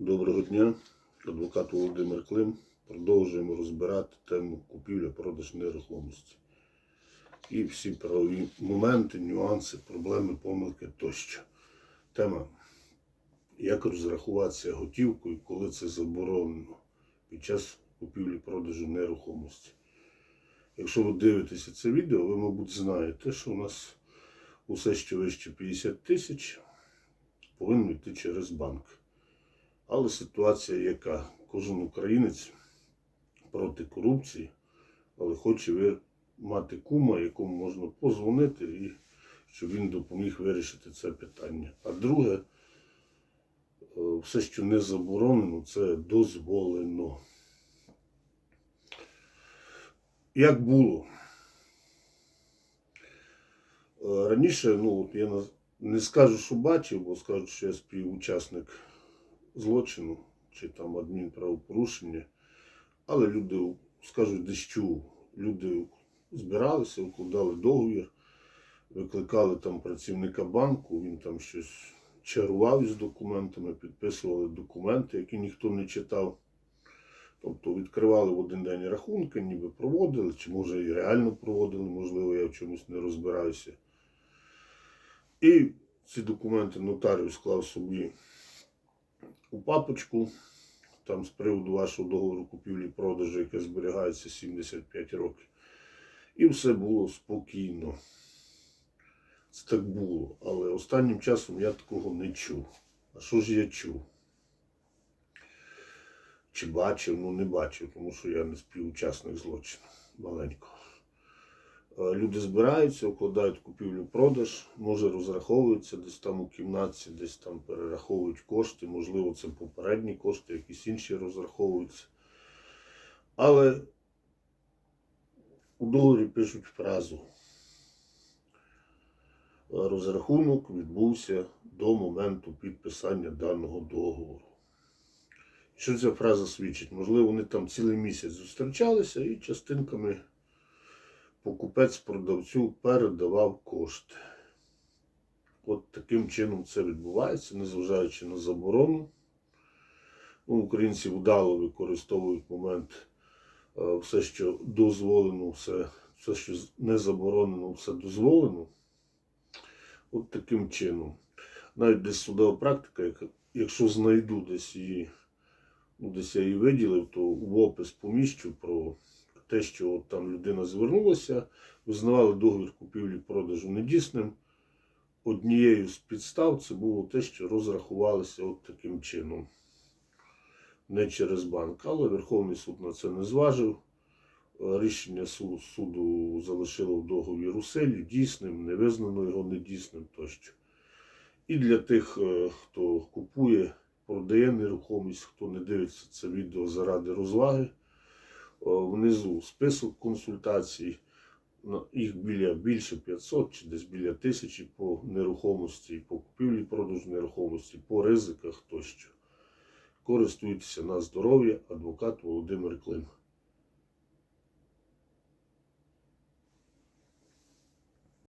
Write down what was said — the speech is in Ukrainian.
Доброго дня, адвокат Володимир Клим. Продовжуємо розбирати тему купівля-продаж нерухомості. І всі правові моменти, нюанси, проблеми, помилки тощо. Тема. Як розрахуватися готівкою, коли це заборонено під час купівлі-продажу нерухомості. Якщо ви дивитеся це відео, ви, мабуть, знаєте, що у нас усе, що вище 50 тисяч, повинно йти через банк. Але ситуація яка? Кожен українець проти корупції, але хоче мати кума, якому можна позвонити, і щоб він допоміг вирішити це питання. А друге, е, все, що не заборонено, це дозволено. Як було? Е, Раніше, ну, от я не скажу, що бачив, бо скажу, що я співучасник злочину чи там адмінправопорушення, але люди скажуть, чув. Люди збиралися, укладали договір, викликали там працівника банку, він там щось чарував із документами, підписували документи, які ніхто не читав. Тобто відкривали в один день рахунки, ніби проводили, чи може і реально проводили, можливо, я в чомусь не розбираюся. І ці документи нотаріус склав собі у папочку, там з приводу вашого договору купівлі-продажу, яке зберігається 75 років. І все було спокійно. Це так було. Але останнім часом я такого не чув. А що ж я чув? Чи бачив? Ну не бачив, тому що я не співучасник злочину маленького. Е, Люди збираються, укладають купівлю-продаж, може розраховуються десь там у кімнаті, десь там перераховують кошти, можливо, це попередні кошти, якісь інші розраховуються. Але у договорі пишуть фразу. «Е, Розрахунок відбувся до моменту підписання даного договору. Що ця фраза свідчить? Можливо, вони там цілий місяць зустрічалися і частинками покупець продавцю передавав кошти. От таким чином це відбувається, незважаючи на заборону. Ну, українці вдало використовують момент е, все, що дозволено, все, все, що не заборонено, все дозволено. От таким чином. Навіть десь судова практика, якщо знайду десь її, ну, десь я її виділив, то в опис поміщу про те, що от там людина звернулася, визнавали договір купівлі-продажу недійсним. Однією з підстав це було те, що розрахувалися от таким чином. Не через банк, але Верховний суд на це не зважив. Рішення суду залишило в договір у дійсним, не визнано його недійсним тощо. І для тих, е, хто купує, продає нерухомість, хто не дивиться це відео заради розваги, внизу список консультацій. Їх біля більше 500 чи десь біля тисячі по нерухомості, по купівлі продажу нерухомості, по ризиках тощо. Користуйтеся на здоров'я, адвокат Володимир Клим.